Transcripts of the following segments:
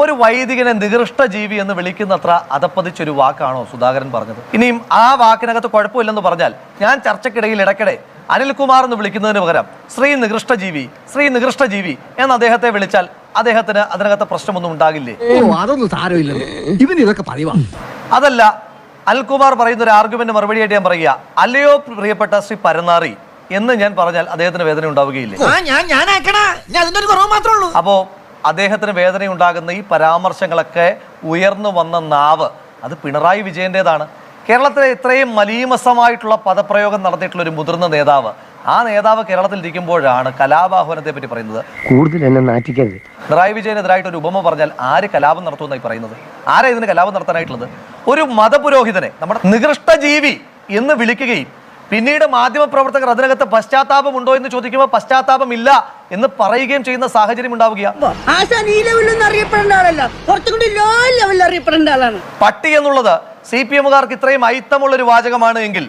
ഒരു വൈദികനെ നികൃഷ്ട ജീവി എന്ന് വിളിക്കുന്നത്ര അതപ്പതിച്ചൊരു വാക്കാണോ സുധാകരൻ പറഞ്ഞത്? ഇനിയും ആ വാക്കിനകത്ത് കുഴപ്പമില്ലെന്ന് പറഞ്ഞാൽ ഞാൻ ചർച്ചക്കിടയിൽ ഇടയ്ക്കിടെ അനിൽകുമാർ എന്ന് വിളിക്കുന്നതിന് പകരം ശ്രീ നികൃഷ്ട ജീവി ശ്രീ നികൃഷ്ട ജീവി എന്ന് അദ്ദേഹത്തെ വിളിച്ചാൽ അദ്ദേഹത്തിന് അതിനകത്ത് പ്രശ്നമൊന്നും ഉണ്ടാകില്ലേ? അതൊന്നും സാരമില്ല ഇവൻ ഇതൊക്കെ പറയുക അതല്ല അൽകുമാർ പറയുന്ന ഒരു ആർഗ്യുമെന്റ് മറുപടിയായിട്ട് ഞാൻ പറയുക. അല്ലയോ പ്രിയപ്പെട്ട ശ്രീ പരനാറി എന്ന് ഞാൻ പറഞ്ഞാൽ അദ്ദേഹത്തിന് വേദന ഉണ്ടാവുകയില്ലേ? അപ്പോ അദ്ദേഹത്തിന് വേദന ഉണ്ടാകുന്ന ഈ പരാമർശങ്ങളൊക്കെ ഉയർന്നു വന്ന നാവ്. അത് പിണറായി വിജയന്റേതാണ് കേരളത്തിലെ ഇത്രയും മലീമസമായിട്ടുള്ള പദപ്രയോഗം നടത്തിയിട്ടുള്ള ഒരു മുതിർന്ന നേതാവ്. ആ നേതാവ് കേരളത്തിൽ ഇരിക്കുമ്പോഴാണ് കലാപാഹ്വാനത്തെ പറ്റി പറയുന്നത്. കൂടുതൽ എന്നെ നാറ്റിക്കരുത്. പിണറായി വിജയനെതിരായിട്ട് ഒരു ഉപമ പറഞ്ഞാൽ ആര് കലാപം നടത്തുമെന്നായി പറയുന്നത്? ആരാ ഇതിന് കലാപം നടത്താനായിട്ടുള്ളത്? ഒരു മതപുരോഹിതനെ നമ്മുടെ നികൃഷ്ടജീവി എന്ന് വിളിക്കുകയും പിന്നീട് മാധ്യമപ്രവർത്തകർ അതിനകത്ത് പശ്ചാത്താപം ഉണ്ടോ എന്ന് ചോദിക്കുമ്പോൾ പശ്ചാത്താപം ഇല്ല എന്ന് പറയുകയും ചെയ്യുന്ന സാഹചര്യം ഉണ്ടാവുകയാണ് പട്ടി എന്നുള്ളത് സി പി എമ്മുകാർക്ക് ഇത്രയും അയിത്തമുള്ള ഒരു വാചകമാണ് എങ്കിൽ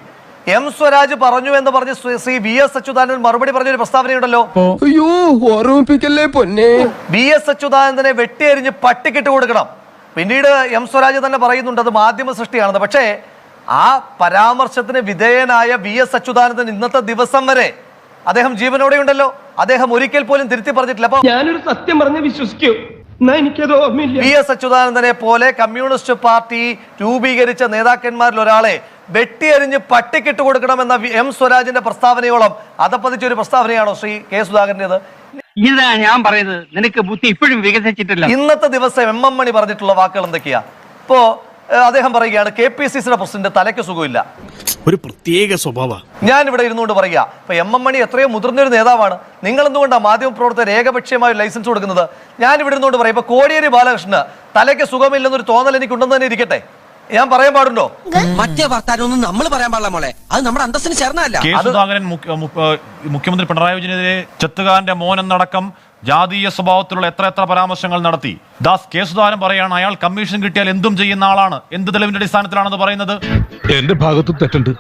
എം സ്വരാജ് പറഞ്ഞു എന്ന് പറഞ്ഞ് ശ്രീ- വി എസ് അച്യുതാനന്ദൻ മറുപടി പറഞ്ഞ ഒരു പ്രസ്താവനയുണ്ടല്ലോ അയ്യോ ഓർമ്മിപ്പിക്കല്ലേ പൊന്നെ? വി എസ് അച്യുതാനന്ദനെ വെട്ടിയരിഞ്ഞ് പട്ടിക്കിട്ട് കൊടുക്കണം. പിന്നീട് എം സ്വരാജ് തന്നെ പറയുന്നുണ്ട് അത് മാധ്യമ സൃഷ്ടിയാണെന്ന് പക്ഷേ ആ പരാമർശത്തിന് വിധേയനായ വി എസ് അച്യുതാനന്ദൻ ഇന്നത്തെ ദിവസം വരെ അദ്ദേഹം ജീവനോടെ ഉണ്ടല്ലോ അദ്ദേഹം ഒരിക്കൽ പോലും തിരുത്തി പറഞ്ഞിട്ടില്ല. അപ്പൊ ഞാനൊരു സത്യം പറഞ്ഞ് വിശ്വസിക്കൂ. വി എസ് അച്യുതാനന്ദനെ പോലെ കമ്മ്യൂണിസ്റ്റ് പാർട്ടി രൂപീകരിച്ച നേതാക്കന്മാരിൽ ഒരാളെ വെട്ടിയെറിഞ്ഞ് പട്ടിക്കിട്ട് കൊടുക്കണമെന്ന എം സ്വരാജിന്റെ പ്രസ്താവനയോളം അതപ്പതിച്ച ഒരു പ്രസ്താവനയാണോ ശ്രീ കെ സുധാകരന്റെത് ഇതാ ഞാൻ പറയുന്നത്. നിനക്ക് ബുദ്ധി ഇപ്പോഴും വികസിച്ചിട്ടില്ല. ഇന്നത്തെ ദിവസം എം എം മണി പറഞ്ഞിട്ടുള്ള വാക്കുകൾ എന്തൊക്കെയാ? ഇപ്പോ അദ്ദേഹം പറയുകയാണ് കെ പി സി സിയുടെ പ്രസിഡന്റ് തലയ്ക്ക് സുഖമില്ല. ഒരു പ്രത്യേക സ്വഭാവ. ഞാൻ ഇവിടെ ഇരുന്നുകൊണ്ട് പറയുക ഇപ്പൊ എം എം മണി എത്രയോ മുതിർന്നൊരു നേതാവാണ്. നിങ്ങൾ എന്തുകൊണ്ടാണ് മാധ്യമപ്രവർത്തകർ ഏകപക്ഷീയമായ ഒരു ലൈസൻസ് കൊടുക്കുന്നത്? ഞാൻ ഇവിടെ ഇരുന്നുകൊണ്ട് പറയാം ഇപ്പൊ കോടിയേരി ബാലകൃഷ്ണന് തലയ്ക്ക് സുഖമില്ലെന്നൊരു തോന്നൽ എനിക്കുണ്ടെന്ന് തന്നെ ഇരിക്കട്ടെ. ഞാൻ പറയാൻ പാടുണ്ടോ? മറ്റേ വർത്താനൊന്നും നമ്മൾ പറയാൻ പാടില്ല മോളെ. അത് നമ്മുടെ അന്തസ്സിന് മുഖ്യ- മുഖ്യമന്ത്രി പിണറായി വിജയനെതിരെ ചെത്തുകാരന്റെ മോനെന്നടക്കം ജാതീയ സ്വഭാവത്തിലുള്ള എത്ര എത്ര പരാമർശങ്ങൾ നടത്തി. ദാസ് കെ സുധാകരൻ പറയാണ് അയാൾ കമ്മീഷൻ കിട്ടിയാൽ എന്തും ചെയ്യുന്ന ആളാണ്. എന്ത് തെളിവിന്റെ അടിസ്ഥാനത്തിലാണെന്ന് പറയുന്നത്? എന്റെ ഭാഗത്ത് തെറ്റുണ്ട്.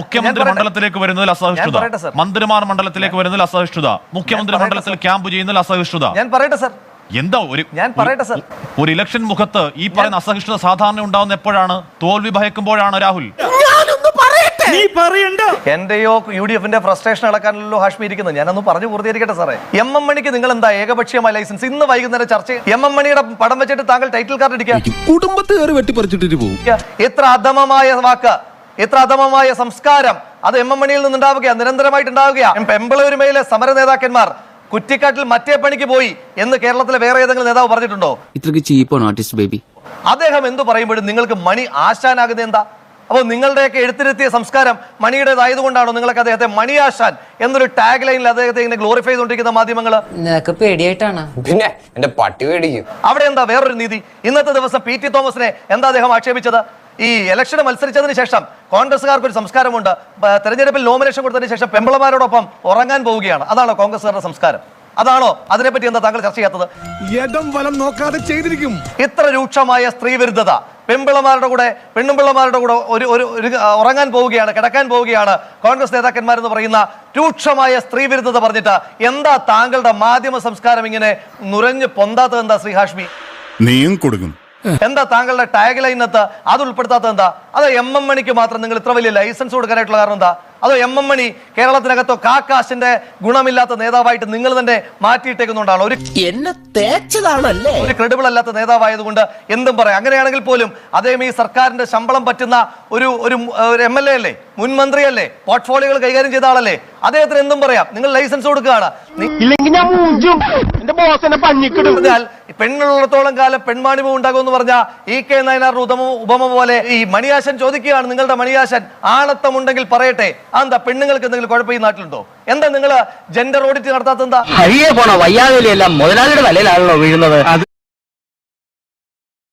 മുഖ്യമന്ത്രി മണ്ഡലത്തിലേക്ക് വരുന്നതിൽ അസഹിഷ്ണുത. മന്ത്രിമാർ മണ്ഡലത്തിലേക്ക് വരുന്നതിൽ അസഹിഷ്ണുത. മുഖ്യമന്ത്രി മണ്ഡലത്തിൽ ക്യാമ്പ് ചെയ്യുന്നതിൽ അസഹിഷ്ണുത. ഞാൻ പറയട്ടെ സർ. എന്താ ഒരു ഞാൻ പറയട്ടെ, സർ. ഒരു ഇലക്ഷൻ മുഖത്ത് ഈ പറയുന്ന അസഹിഷ്ണുത സാധാരണ ഉണ്ടാവുന്ന എപ്പോഴാണ്? തോൽവി ഭയക്കുമ്പോഴാണ് രാഹുൽ? നീ പറയണ്ട. എന്റെയോ യു ഡി എഫിന്റെ ഫ്രസ്ട്രേഷൻ അടക്കാനല്ലോ ഹാഷ്മി ഇരിക്കുന്നത്. ഞാനൊന്ന് പറഞ്ഞു പൂർത്തീകരിക്കട്ടെ സാറേ. എം എം മണിക്ക് നിങ്ങൾ എന്താ ഏകപക്ഷീയമായ ലൈസൻസ് ഇന്ന് വൈകുന്നേരം ചർച്ച എം എം മണിയുടെ പടം വെച്ചിട്ട് താങ്കൾ ടൈറ്റിൽ കാർഡ് അടിക്കുക കുടുംബത്ത് കയറി വെട്ടിപ്പറിച്ചിട്ടിട്ട് പോകും. എത്ര അധമമായ വാക്ക് എത്ര അധമമായ സംസ്കാരം അത് എം എം മണിയിൽ നിന്നുണ്ടാവുകയാണ് നിരന്തരമായിട്ട് ഉണ്ടാവുകയാണ് പെമ്പളൂരുമയിലെ സമര നേതാക്കന്മാർ കുറ്റിക്കാട്ടിൽ മറ്റേ പണിക്ക് പോയി എന്ന് കേരളത്തിലെ വേറെ ഏതെങ്കിലും നേതാവ് പറഞ്ഞിട്ടുണ്ടോ? ഇത്രയ്ക്ക് ചീപ്പാണ് ആർട്ടിസ്റ്റ് ബേബി അദ്ദേഹം എന്ത് പറയുമ്പോഴും നിങ്ങൾക്ക് മണി ആശാനാകുന്നത് എന്താ? അപ്പോൾ നിങ്ങളുടെയൊക്കെ എഴുത്തിരുത്തിയ സംസ്കാരം മണിയുടേതായതുകൊണ്ടാണോ നിങ്ങളൊക്കെ അദ്ദേഹത്തെ മണിയാശാൻ ആശാൻ എന്നൊരു ടാഗ് ലൈനിൽ അദ്ദേഹത്തെ ഇങ്ങനെ ഗ്ലോറിഫൈ ചെയ്തുകൊണ്ടിരിക്കുന്ന മാധ്യമങ്ങൾ നിനക്ക് പേടിയായിട്ടാണ്? പിന്നെ എന്റെ പട്ടി പേടിക്കും. അവിടെ എന്താ വേറൊരു നീതി? ഇന്നത്തെ ദിവസം പി ടി തോമസിനെ എന്താ അദ്ദേഹം ആക്ഷേപിച്ചത്? ഈ ഇലക്ഷൻ മത്സരിച്ചതിന് ശേഷം കോൺഗ്രസ്സുകാർക്ക് ഒരു സംസ്കാരമുണ്ട്. തെരഞ്ഞെടുപ്പിൽ നോമിനേഷൻ കൊടുത്തതിന് ശേഷം പെമ്പിളമാരോടൊപ്പം ഉറങ്ങാൻ പോവുകയാണ്. അതാണോ കോൺഗ്രസ്സുകാരുടെ സംസ്കാരം. അതാണോ അതിനെപ്പറ്റി എന്താ താങ്കൾ ചർച്ച ചെയ്യാത്തത്? ഇടം വലം നോക്കാതെ ചെയ്തിരിക്കും. ഇത്ര രൂക്ഷമായ സ്ത്രീ വിരുദ്ധത പെൺപിള്ളമാരുടെ കൂടെ പെണ്ണുമ്പിള്ളമാരുടെ കൂടെ ഒരു ഒരു ഉറങ്ങാൻ പോവുകയാണ് കിടക്കാൻ പോവുകയാണ്. കോൺഗ്രസ് നേതാക്കന്മാരെന്ന് പറയുന്ന രൂക്ഷമായ സ്ത്രീ വിരുദ്ധത പറഞ്ഞിട്ട് എന്താ താങ്കളുടെ മാധ്യമ സംസ്കാരം ഇങ്ങനെ നുരഞ്ഞു പൊന്താത്തത് എന്താ ശ്രീ ഹാഷ്മി? നീയും കൊടുക്കും എന്താ താങ്കളുടെ ടാഗ് ലൈനത്ത് അത് ഉൾപ്പെടുത്താത്തത് എന്താ? അത് എം എം മണിക്ക് മാത്രം നിങ്ങൾ ഇത്ര വലിയ ലൈസൻസ് കൊടുക്കാനായിട്ടുള്ള കാരണം എന്താ? അതോ എം എം മണി കേരളത്തിനകത്തോ കാക്കാശിന്റെ ഗുണമില്ലാത്ത നേതാവായിട്ട് നിങ്ങൾ തന്നെ മാറ്റിയിട്ടേക്കുന്നുണ്ടാണോ? ഒരു എന്നെ തേച്ചതാണല്ലേ? ഒരു ക്രെഡിബിൾ അല്ലാത്ത നേതാവായതുകൊണ്ട് എന്തും പറയാം. അങ്ങനെയാണെങ്കിൽ പോലും അദ്ദേഹം ഈ സർക്കാരിന്റെ ശമ്പളം പറ്റുന്ന ഒരു ഒരു ഒരു എം എൽ എ അല്ലേ? മുൻ മന്ത്രിയല്ലേ പോർട്ട്ഫോളിയോകൾ കൈകാര്യം ചെയ്ത ആളല്ലേ? അദ്ദേഹത്തിന് എന്തും പറയാം. നിങ്ങൾ ലൈസൻസ് കൊടുക്കുകയാണ്. എന്നെ പെണ്ണുള്ളിടത്തോളം കാലം പെൺമാണിമം ഉണ്ടാകുമെന്ന് പറഞ്ഞ ഇ കെ നയനാറിന്റെ ഉപമ ഉപമ പോലെ ഈ മണിയാശൻ ചോദിക്കുകയാണ് നിങ്ങളുടെ മണിയാശൻ ആണത്തമുണ്ടെങ്കിൽ പറയട്ടെ. എന്താ പെണ്ണുങ്ങൾക്ക് എന്തെങ്കിലും കുഴപ്പം ഈ നാട്ടിലുണ്ടോ? എന്താ നിങ്ങൾ ജെൻഡർ ഓഡിറ്റ് നടത്താത്ത എന്താ വയ്യാതെല്ലാം മുതലാളിയുടെ വീഴുന്നത്.